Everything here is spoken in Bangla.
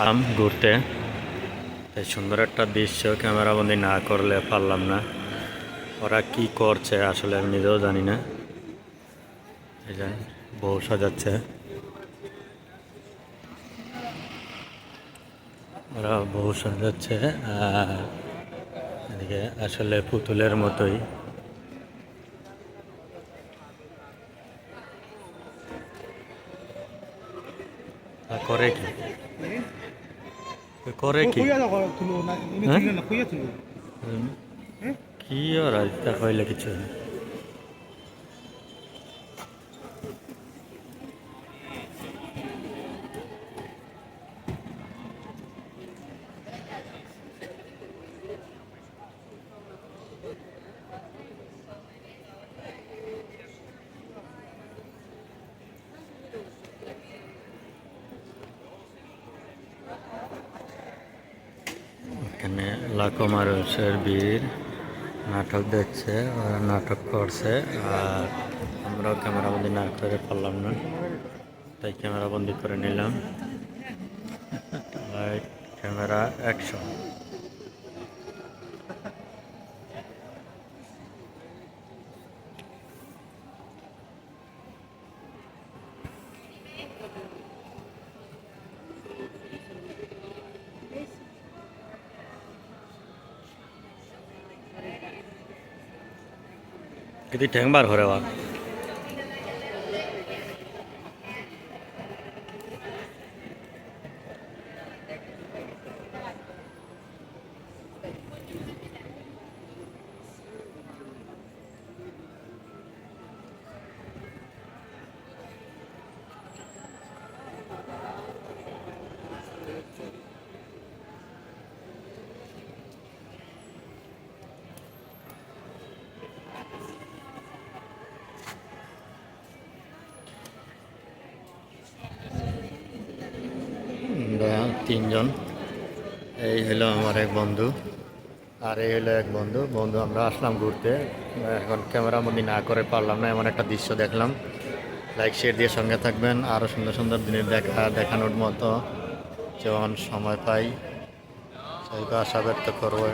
আরাম, ঘুরতে। তাই সুন্দর একটা দৃশ্য ক্যামেরাবন্দি না করলে পারলাম না। ওরা কি করছে আসলে আমি নিজেও জানি না। এই বউ সাজাচ্ছে। ওরা বউ সাজাচ্ছে এদিকে আসলে পুতুলের মতোই। করে কি? করে কি হ্যাঁ? কি আর তা কইলে কিছু না। এখানে লাখো মানুষের ভিড় নাটক দেখছে, ওরা নাটক করছে, আর আমরাও ক্যামেরাবন্দি না করে পারলাম না। তাই ক্যামেরাবন্দি করে নিলাম। ক্যামেরা অ্যাকশন किती ठेंग बार हो रे তিনজন। এই হলো আমার এক বন্ধু। আর এই হলো এক বন্ধু। বন্ধু, আমরা আসলাম ঘুরতে। এখন ক্যামেরাবন্দি না করে পারলাম না, এমন একটা দৃশ্য দেখলাম। লাইক শেয়ার দিয়ে সঙ্গে থাকবেন। আরও সুন্দর সুন্দর দিনের দেখা, দেখানোর মতো। যেমন সময় পাই। সেই তো আশা ব্যক্ত করব।